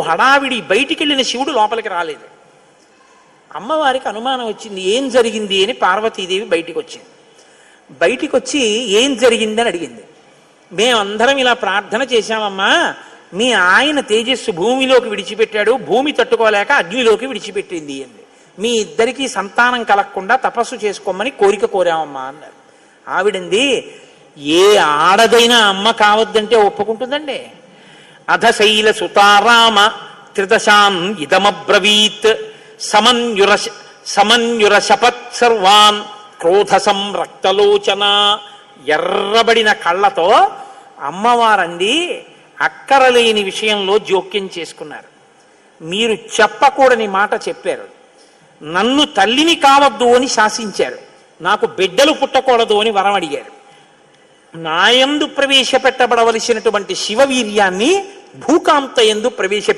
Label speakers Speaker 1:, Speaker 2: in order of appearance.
Speaker 1: హడావిడి బయటికి వెళ్ళిన శివుడు లోపలికి రాలేదు. అమ్మవారికి అనుమానం వచ్చింది ఏం జరిగింది? అని పార్వతీదేవి బయటికి వచ్చింది బయటికి వచ్చి ఏం జరిగిందని అడిగింది. మేమందరం ఇలా ప్రార్థన చేశామమ్మా. మీ ఆయన తేజస్సు భూమిలోకి విడిచిపెట్టాడు. భూమి తట్టుకోలేక అగ్నిలోకి విడిచిపెట్టింది అంది. మీ ఇద్దరికీ సంతానం కలగకుండా తపస్సు చేసుకోమని కోరిక కోరామమ్మా అన్నారు. ఆవిడంది ఏ ఆడదైనా అమ్మ కావద్దంటే ఒప్పుకుంటుందండి. అధశైల సుతారామ త్రిదశాం ఇదమబ్రవీత్ సమన్యుర సమన్యుర శపత్ సర్వాన్ క్రోధ సంరక్తలోచన ఎర్రబడిన కళ్ళతో అమ్మవారంది అక్కరలేని విషయంలో జోక్యం చేసుకున్నారు మీరు చెప్పకూడని మాట చెప్పారు నన్ను తల్లిని కావద్దు అని శాసించారు నాకు బిడ్డలు పుట్టకూడదు అని వరం అడిగారు నాయందు ప్రవేశపెట్టబడవలసినటువంటి శివవీర్యాన్ని ಭೂಕಾಂತ ಎಂದು ಪ್ರವೇಶ